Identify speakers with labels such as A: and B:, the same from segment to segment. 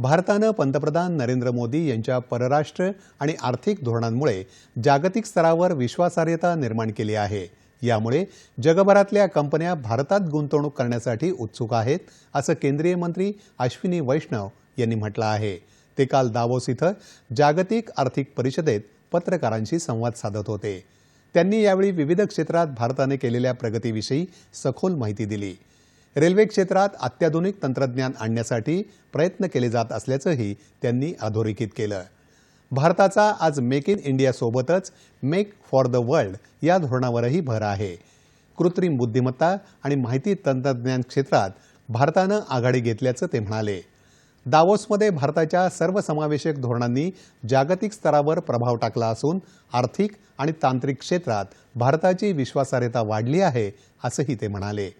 A: भारतानं पंतप्रधान नरेंद्र मोदी यांच्या परराष्ट्र आणि आर्थिक धोरणांमुळे जागतिक स्तरावर विश्वासार्हता निर्माण केली आहे. यामुळे जगभरातल्या कंपन्या भारतात गुंतवणूक करण्यासाठी उत्सुक आहेत असं केंद्रीय मंत्री अश्विनी वैष्णव यांनी म्हटलं आहे. ते काल दावोस इथं जागतिक आर्थिक परिषदेत पत्रकारांशी संवाद साधत होते. त्यांनी यावेळी विविध क्षेत्रात भारताने केलेल्या प्रगतीविषयी सखोल माहिती दिली. रेल्वे क्षेत्रात अत्याधुनिक तंत्रज्ञान आणण्यासाठी प्रयत्न केले जात असल्याचंही त्यांनी अधोरेखित केलं. भारताचा आज मेक इन इंडियासोबतच मेक फॉर द वर्ल्ड या धोरणावरही भर आहे. कृत्रिम बुद्धिमत्ता आणि माहिती तंत्रज्ञान क्षेत्रात भारतानं आघाडी घेतल्याचं ते म्हणाले. दावोसमध्ये भारताच्या सर्वसमावेशक धोरणांनी जागतिक स्तरावर प्रभाव टाकला असून आर्थिक आणि तांत्रिक क्षेत्रात भारताची विश्वासार्हता वाढली आहे असंही ते म्हणाले.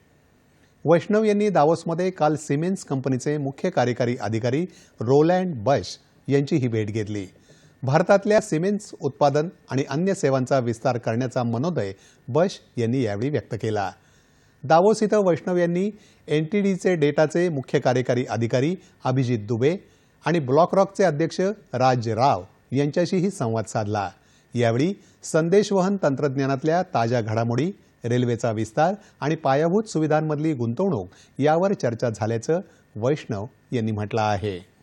A: वैष्णव यांनी दावोसमध्ये काल सिमेन्स कंपनीचे मुख्य कार्यकारी अधिकारी रोलँड बश यांची ही भेट घेतली. भारतातल्या सिमेन्स उत्पादन आणि अन्य सेवांचा विस्तार करण्याचा मनोदय बश यांनी यावेळी व्यक्त केला. दावोस इथं वैष्णव यांनी एन टी डीचे डेटाचे मुख्य कार्यकारी अधिकारी अभिजित दुबे आणि ब्लॉकरॉकचे अध्यक्ष राज राव यांच्याशीही संवाद साधला. यावेळी संदेशवहन तंत्रज्ञानातल्या ताज्या घडामोडी रेल्वेचा विस्तार आणि पायाभूत सुविधांमधली गुंतवणूक यावर चर्चा झाल्याचं वैष्णव यांनी म्हटलं आहे.